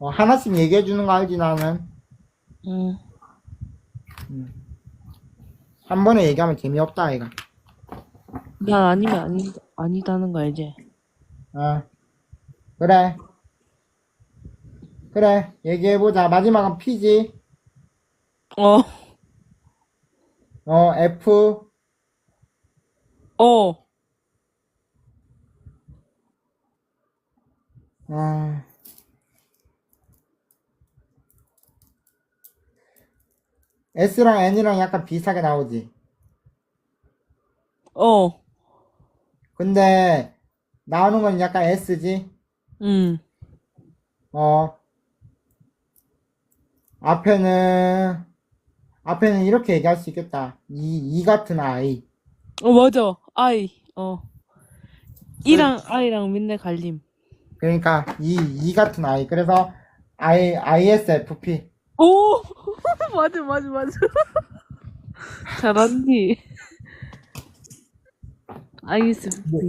어, 하나씩 얘기해 주는 거 알지, 나는? 응. 한 번에 얘기하면 재미없다, 아이가. 난 아니면 아니, 아니다는 거 알지? 어. 그래. 그래, 얘기해 보자. 마지막은 P지. 어, 어, F. 어. 아. S랑 N이랑 약간 비슷하게 나오지. 어. 근데, 나오는 건 약간 S지. 응. 어. 앞에는, 앞에는 이렇게 얘기할 수 있겠다. 이, 이 같은 아이. 어, 맞아. 아이. 어. 이랑 아이랑 맨날 갈림. 그러니까, 이, 이 같은 아이. 그래서, I, ISFP. 오! 맞아, 맞아, 맞아. 잘한디. ISFP.